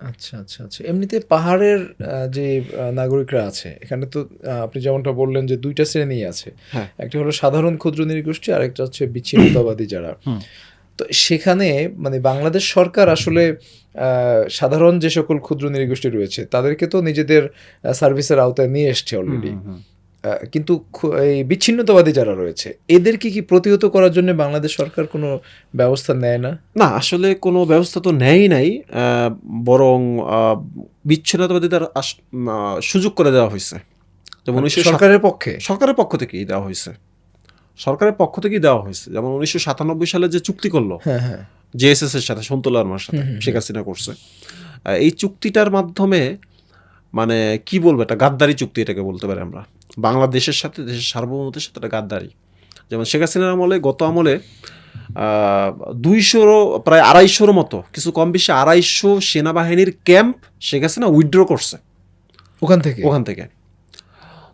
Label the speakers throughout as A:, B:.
A: আচ্ছা আচ্ছা আচ্ছা। এমনিতে পাহাড়ের যে নাগরিকরা আছে এখানে তো আপনি যেমনটা বললেন যে দুইটা শ্রেণি আছে।
B: হ্যাঁ।
A: একটা হলো সাধারণ ক্ষুদ্র নৃগোষ্ঠী আর একটা হচ্ছে বিচ্ছিন্নতাবাদী যারা। তো সেখানে মানে বাংলাদেশ সরকার আসলে আহ, সাধারণ যে সকল ক্ষুদ্র নৃগোষ্ঠী রয়েছে তাদেরকে তো নিজেদের সার্ভিসের আওতায় নিয়ে এসছে অলরেডি কিন্তু এই বিচ্ছিন্নতাবাদী যারা রয়েছে এদেরকে কি প্রতিহত করার জন্য বাংলাদেশ সরকার কোনো ব্যবস্থা নেয় না?
B: না আসলে কোনো ব্যবস্থা তো নেয়ই নাই বরং বিচ্ছিন্নতাবাদীদের সুযোগ করে দেওয়া হয়েছে। যেমন উনিশশো
A: সরকারের পক্ষে?
B: সরকারের পক্ষ থেকেই দেওয়া হয়েছে। সরকারের পক্ষ থেকেই দেওয়া হয়েছে। যেমন উনিশশো সাতানব্বই সালে যে চুক্তি করল
A: হ্যাঁ হ্যাঁ।
B: জেএসএস এর সাথে সন্তুল সাথে শেখ হাসিনা করছে। এই চুক্তিটার মাধ্যমে মানে কি বলব এটা গাদ্দারি চুক্তি এটাকে বলতে পারি আমরা। বাংলাদেশের সাথে দেশের সার্বভৌমত্বের সাথে একটা গাদ্দারি। যেমন শেখ হাসিনার আমলে গত আমলে দুইশোরও প্রায় আড়াইশোর মতো কিছু কম বেশি আড়াইশো সেনাবাহিনীর ক্যাম্প শেখ হাসিনা উইথড্র করছে।
A: ওখান থেকে?
B: ওখান থেকে।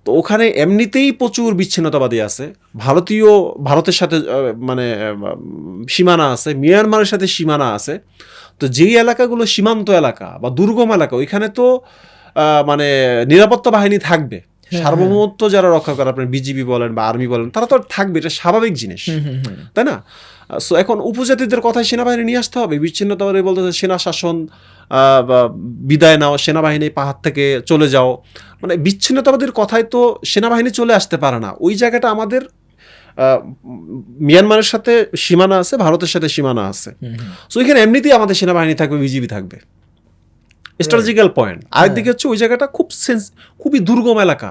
B: তো ওখানে এমনিতেই প্রচুর বিচ্ছিন্নতাবাদী আছে। ভারতীয় ভারতের সাথে মানে সীমানা আছে। মিয়ানমারের সাথে সীমানা আছে। তো যেই এলাকাগুলো সীমান্ত এলাকা বা দুর্গম এলাকা ওইখানে তো মানে নিরাপত্তা বাহিনী থাকবে।
A: হ্যাঁ,
B: সার্বভৌমত্ব যারা রক্ষা করে আপনার বিজিবি বলেন বা আর্মি বলেন তারা তো থাকবে এটা স্বাভাবিক জিনিস। তাই না? সো এখন উপজাতিদের কথায় সেনাবাহিনী নিয়ে আসতে হবে। বিচ্ছিন্নতাবাদী বলতে সেনা শাসন বিদায় নাও সেনাবাহিনী পাহাড় থেকে চলে যাও। মানে বিচ্ছিন্নতাবাদীর কথায় তো সেনাবাহিনী চলে আসতে পারে না। ওই জায়গাটা আমাদের আহ, মিয়ানমারের সাথে সীমানা আছে ভারতের সাথে সীমানা আছে। সো এখানে এমনিতেই আমাদের সেনাবাহিনী থাকবে বিজিবি থাকবে। স্ট্র্যাটেজিক্যাল পয়েন্ট আরেকদিকে হচ্ছে ওই জায়গাটা খুব সেন্স খুবই দুর্গম এলাকা।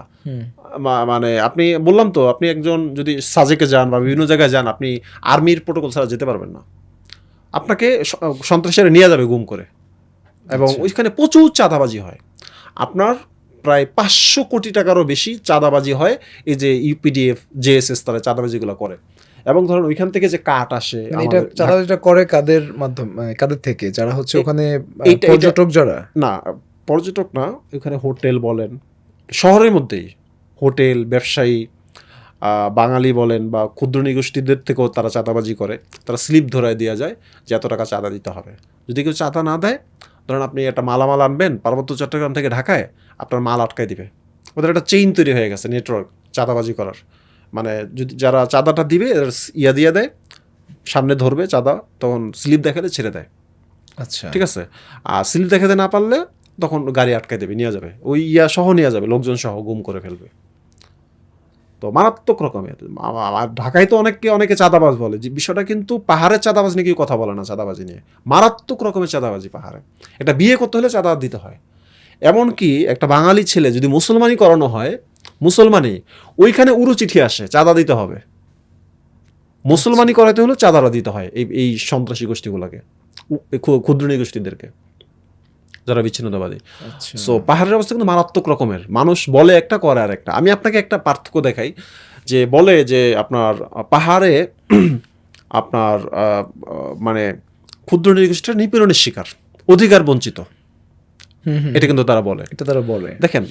B: মানে আপনি বললাম তো আপনি একজন যদি সাজেকে যান বা বিভিন্ন জায়গায় যান আপনি আর্মির প্রোটোকল ছাড়া যেতে পারবেন না। আপনাকে সন্ত্রাসীরা নিয়ে যাবে গুম করে। এবং
A: আচ্ছা।
B: ওইখানে প্রচুর চাঁদাবাজি হয়। আপনার প্রায় পাঁচশো কোটি টাকারও বেশি চাঁদাবাজি হয় এই যে ইউপিডিএফ জেএসএস তারা চাঁদাবাজিগুলো করে। এবং ধরুন ওইখান থেকে যে কাঠ আসে
A: মানে এটা
B: আমাদের-
A: চাঁদাবাজিটা করে কাদের মাধ্যম মানে কাদের থেকে? যারা হচ্ছে ওখানে পর্যটক যারা?
B: না পর্যটক না ওখানে হোটেল বলেন। শহরের মধ্যেই। হোটেল ব্যবসায়ী বাঙালি বলেন বা ক্ষুদ্র নিগোষ্ঠীদের থেকেও তারা চাঁদাবাজি করে। তারা স্লিপ ধরায় দেওয়া যায় যে এত টাকা চাঁদা দিতে হবে। যদি কেউ চাঁদা না দেয় ধরেন আপনি একটা মালামাল আনবেন পার্বত্য চট্টগ্রাম থেকে ঢাকায় আপনার মাল আটকায় দিবে। ওদের একটা চেইন তৈরি হয়ে গেছে নেটওয়ার্ক চাঁদাবাজি করার। মানে যদি যারা চাঁদাটা দিবে ইয়া দিয়ে দেয় সামনে ধরবে চাঁদা তখন স্লিপ দেখালে ছেড়ে দেয়।
A: আচ্ছা।
B: ঠিক আছে? আর স্লিপ দেখাতে না পারলে তখন গাড়ি আটকায় দেবে নিয়ে যাবে। ওই ইয়া সহ নিয়ে যাবে লোকজন সহ গুম করে ফেলবে। তো মারাত্মক রকমের। আ- আ- ঢাকায় তো অনেককে অনেকে চাঁদাবাজ বলে। যে বিষয়টা কিন্তু পাহাড়ের চাঁদাবাজ নিয়ে কেউ কথা বলে না চাঁদাবাজি নিয়ে। মারাত্মক রকমের চাঁদাবাজি পাহাড়ে। এটা বিয়ে করতে হলে চাঁদা দিতে হয়। এমনকি একটা বাঙালি ছেলে যদি মুসলমানি করানো হয় মুসলমানি ওইখানে উড়ো চিঠি আসে চাঁদা দিতে হবে। মুসলমানি করাতে হলে চাঁদারা দিতে হয় এই এই সন্ত্রাসী গোষ্ঠীগুলোকে ক্ষুদ্র গোষ্ঠীদেরকে যারা বিচ্ছিন্নতাবাদী।
A: আচ্ছা।
B: সো পাহাড়ের অবস্থা কিন্তু মারাত্মক রকমের। মানুষ বলে একটা করে আর একটা আমি আপনাকে একটা পার্থক্য দেখাই যে বলে যে আপনার পাহাড়ে আপনার মানে ক্ষুদ্র নৃগোষ্ঠীরা নিপীড়নের শিকার অধিকার বঞ্চিত। এটা কিন্তু তারা বলে।
A: এটা তারা বলে।
B: দেখেন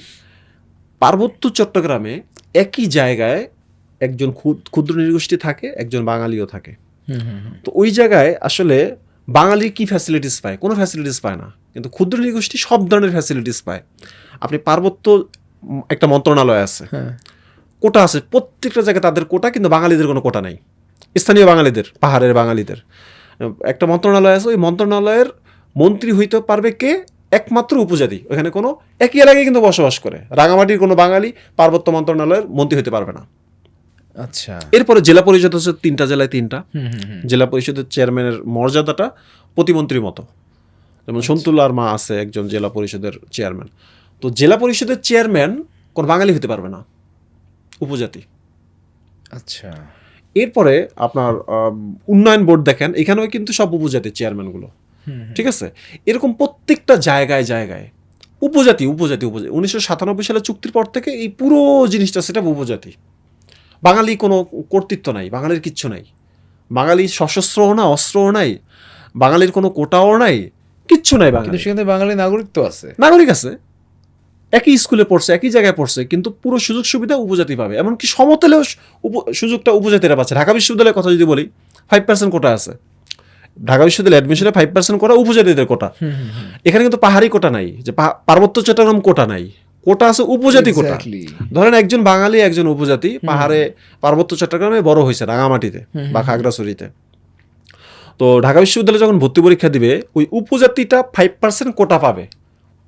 B: পার্বত্য চট্টগ্রামে একই জায়গায় একজন ক্ষুদ- ক্ষুদ্র নৃগোষ্ঠী থাকে একজন বাঙালিও থাকে। তো ওই জায়গায় আসলে বাঙালি কি ফ্যাসিলিটিস পায়? কোনো ফ্যাসিলিটিস পায় না। কিন্তু ক্ষুদ্র নৃগোষ্ঠী সব ধরনের ফ্যাসিলিটিস পায়। আপনি পার্বত্য একটা মন্ত্রণালয় আছে।
A: হ্যাঁ।
B: কোটা আছে। প্রত্যেকটা জায়গায় তাদের কোটা কিন্তু বাঙালিদের কোনো কোটা নাই। স্থানীয় বাঙালিদের পাহাড়ের বাঙালিদের। একটা মন্ত্রণালয় আছে। ওই মন্ত্রণালয়ের মন্ত্রী হইতে পারবে কে? একমাত্র উপজাতি। ওখানে কোনো একই এলাকায় কিন্তু বসবাস করে। রাঙামাটির কোনো বাঙালি পার্বত্য মন্ত্রণালয়ের মন্ত্রী হতে পারবে না।
A: আচ্ছা।
B: এরপরে জেলা পরিষদ হচ্ছে তিনটা জেলায় তিনটা। জেলা পরিষদের চেয়ারম্যানের মর্যাদাটা প্রতিমন্ত্রীর মতো। যেমন সন্তুলার মা আছে একজন জেলা পরিষদের চেয়ারম্যান। তো জেলা পরিষদের চেয়ারম্যান কোনো বাঙালি হতে পারবে না। উপজাতি।
A: আচ্ছা।
B: এরপরে আপনার উন্নয়ন বোর্ড দেখেন এখানেও কিন্তু সব উপজাতির চেয়ারম্যানগুলো। ঠিক আছে? এরকম প্রত্যেকটা জায়গায় জায়গায় উপজাতি উপজাতি উপজাতি। উনিশশো সাতানব্বই সালে চুক্তির পর থেকে এই পুরো জিনিসটা সেটা উপজাতি। বাঙালি কোনো কর্তৃত্ব নাই বাঙালির কিচ্ছু নাই। বাঙালি সশস্ত্রও না অস্ত্রও নাই বাঙালির কোনো কোটাও নাই কিচ্ছু নাই বাঙালি।
A: সেখানে বাঙালি নাগরিক তো আছে।
B: নাগরিক আছে। একই স্কুলে পড়ছে একই জায়গায় পড়ছে কিন্তু পুরো সুযোগ সুবিধা উপজাতি পাবে। এমনকি সমতলেও সুযোগটা উপজাতিরা পাচ্ছে। ঢাকা বিশ্ববিদ্যালয়ের কথা যদি বলি ফাইভ পার্সেন্ট কোটা আছে। ঢাকা বিশ্ববিদ্যালয়ে অ্যাডমিশনে ফাইভ পার্সেন্ট কোটা উপজাতিদের কোটা এখানে কিন্তু পাহাড়ি কোটা নাই যে পার্বত্য চট্টগ্রাম কোটা নাই। কোটা আছে উপজাতি কোটা ধরেন একজন বাঙালি একজন উপজাতি পাহাড়ে পার্বত্য চট্টগ্রামে বড় হয়েছে রাঙামাটিতে বা খাগড়াছড়িতে তো ঢাকা বিশ্ববিদ্যালয়ে যখন ভর্তি পরীক্ষা দিবে ওই উপজাতিটা ফাইভ পার্সেন্ট কোটা পাবে।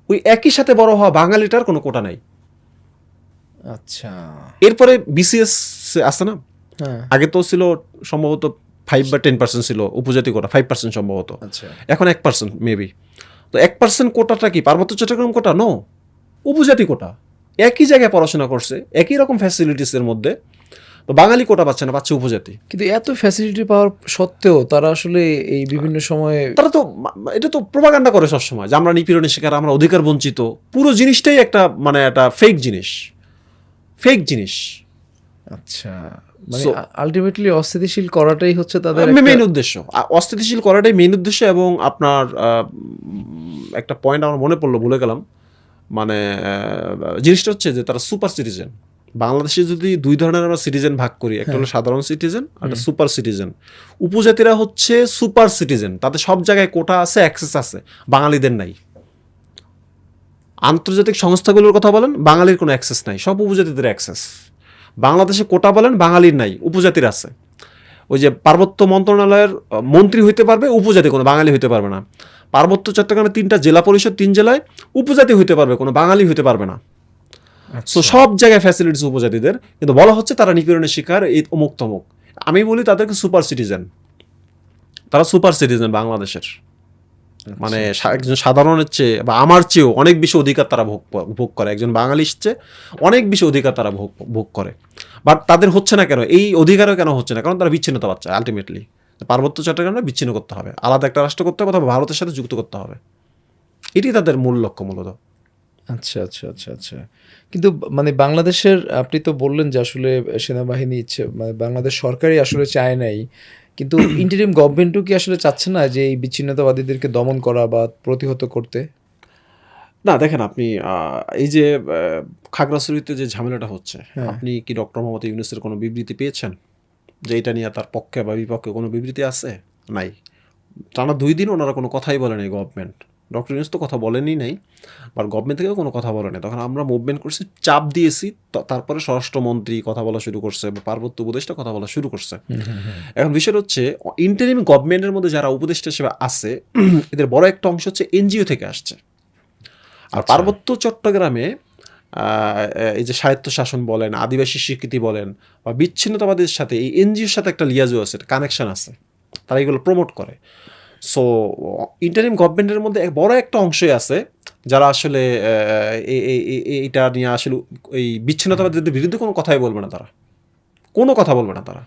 B: ওই একই সাথে বড় হওয়া বাঙালিটার কোনো কোটা নাই।
A: আচ্ছা।
B: এরপরে বিসিএস আছে না?
A: হ্যাঁ।
B: আগে তো ছিল সম্ভবত ফাইভ বা টেন পার্সেন্ট ছিল উপজাতি কোটা ফাইভ পার্সেন্ট সম্ভবত।
A: আচ্ছা।
B: এখন এক পার্সেন্ট মেবি তো এক পার্সেন্ট কোটাটা কি পার্বত্য চট্টগ্রাম কোটা? নো উপজাতি কোটা। একই জায়গায় পড়াশোনা করছে একই রকম ফ্যাসিলিটিসের মধ্যে। তো বাঙালি কোটা পাচ্ছে না পাচ্ছে উপজাতি।
A: কিন্তু এত ফ্যাসিলিটি পাওয়ার সত্ত্বেও তারা আসলে এই বিভিন্ন সময়ে
B: তারা তো এটা তো প্রোপাগান্ডা করে সবসময় যে আমরা নিপীড়নের শিকার আমরা অধিকার বঞ্চিত। পুরো জিনিসটাই একটা মানে একটা ফেক জিনিস। ফেক জিনিস।
A: আচ্ছা। মানে আলটিমেটলি অস্থিতিশীল করাটাই হচ্ছে তাদের
B: মেইন উদ্দেশ্য। অস্থিতিশীল করাটাই মেইন উদ্দেশ্য এবং আপনার একটা পয়েন্ট আমার মনে পড়ল ভুলে গেলাম। মানে জিনিসটা হচ্ছে যে তারা সুপার সিটিজেন বাংলাদেশে যদি দুই ধরনের আমরা সিটিজেন ভাগ করি একটা হলো সাধারণ সিটিজেন আর একটা সুপার সিটিজেন উপজাতিরা হচ্ছে সুপার সিটিজেন তাদের সব জায়গায় কোটা আছে অ্যাক্সেস আছে। বাঙালিদের নাই। আন্তর্জাতিক সংস্থাগুলোর কথা বলেন বাঙালির কোনো অ্যাক্সেস নাই। সব উপজাতিদের অ্যাক্সেস বাংলাদেশে কোটা বলেন বাঙালির নাই উপজাতির আছে। ওই যে পার্বত্য মন্ত্রণালয়ের মন্ত্রী হইতে পারবে উপজাতি কোনো বাঙালি হইতে পারবে না। পার্বত্য চট্টগ্রামে তিনটা জেলা পরিষদ তিন জেলায় উপজাতি হইতে পারবে কোনো বাঙালি হইতে পারবে না।
A: আচ্ছা।
B: সো সব জায়গায় ফ্যাসিলিটিস উপজাতিদের কিন্তু বলা হচ্ছে তারা নিপীড়নের শিকার এই অমুক তমুক। আমি বলি তাদেরকে সুপার সিটিজেন তারা সুপার সিটিজেন বাংলাদেশের। মানে একজন সাধারণের চেয়ে বা আমার চেয়েও অনেক বেশি অধিকার তারা ভোগ ভোগ করে। একজন বাঙালির চেয়ে অনেক বেশি অধিকার তারা ভোগ ভোগ করে। বাট তাদের হচ্ছে না কেন, এই অধিকারও কেন হচ্ছে না? কারণ তারা বিচ্ছিন্নতা পাচ্ছে আলটিমেটলি পার্বত্য চট্টগ্রামে বিচ্ছিন্ন করতে হবে। আলাদা একটা রাষ্ট্র করতে হবে অথবা ভারতের সাথে যুক্ত করতে হবে। এটি তাদের মূল লক্ষ্য মূলত।
A: আচ্ছা আচ্ছা আচ্ছা আচ্ছা। কিন্তু মানে বাংলাদেশের, আপনি তো বললেন যে আসলে সেনাবাহিনী ইচ্ছে মানে বাংলাদেশ সরকারই আসলে চায় নাই। কিন্তু ইন্টারিম গভর্নমেন্টও কি আসলে চাচ্ছে না যে এই বিচ্ছিন্নতাবাদীদেরকে দমন করা বা প্রতিহত করতে?
B: না দেখেন আপনি এই যে খাগড়াছড়িতে যে ঝামেলাটা হচ্ছে
A: হ্যাঁ।
B: আপনি কি ডক্টর মোহাম্মদ ইউনুসের কোনো বিবৃতি পেয়েছেন? যে এটা নিয়ে তার পক্ষে বা বিপক্ষে কোনো বিবৃতি আছে? নাই। টানা দুই দিন ওনারা কোনো কথাই বলেনি গভর্নমেন্ট ডক্টর ইউনুস তো কথা বলেনি নাই বাট গভর্নমেন্ট থেকেও কোনো কথা বলেনি তখন আমরা মুভমেন্ট করছি চাপ দিয়েছি তারপরে স্বরাষ্ট্রমন্ত্রী কথা বলা শুরু করছে বা পার্বত্য উপদেষ্টা কথা বলা শুরু করছে। এখন বিষয়টা হচ্ছে ইন্টারিম গভর্নমেন্টের মধ্যে যারা উপদেষ্টা হিসেবে আছে এদের বড় একটা অংশ হচ্ছে এনজিও থেকে আসছে। আর পার্বত্য চট্টগ্রামে এই যে সাহিত্য শাসন বলেন আদিবাসী স্বীকৃতি বলেন বা বিচ্ছিন্নতাবাদের সাথে এই এনজিওর সাথে একটা লিয়াজও আছে কানেকশন আছে। তারা এগুলো প্রমোট করে। সো ইন্টারিম গভর্নমেন্টের মধ্যে বড় একটা অংশই আছে যারা আসলে এটা নিয়ে আসলে এই বিচ্ছিন্নতাবাদীদের বিরুদ্ধে কোনো কথাই বলবে না তারা। কোনো কথা বলবে না তারা।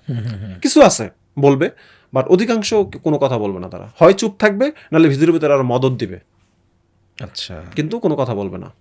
B: কিছু আছে বলবে বাট অধিকাংশ কোনো কথা বলবে না তারা। হয় চুপ থাকবে নাহলে ভিতরে ভিতরে আরও মদত দিবে।
A: আচ্ছা।
B: কিন্তু কোনো কথা বলবে না।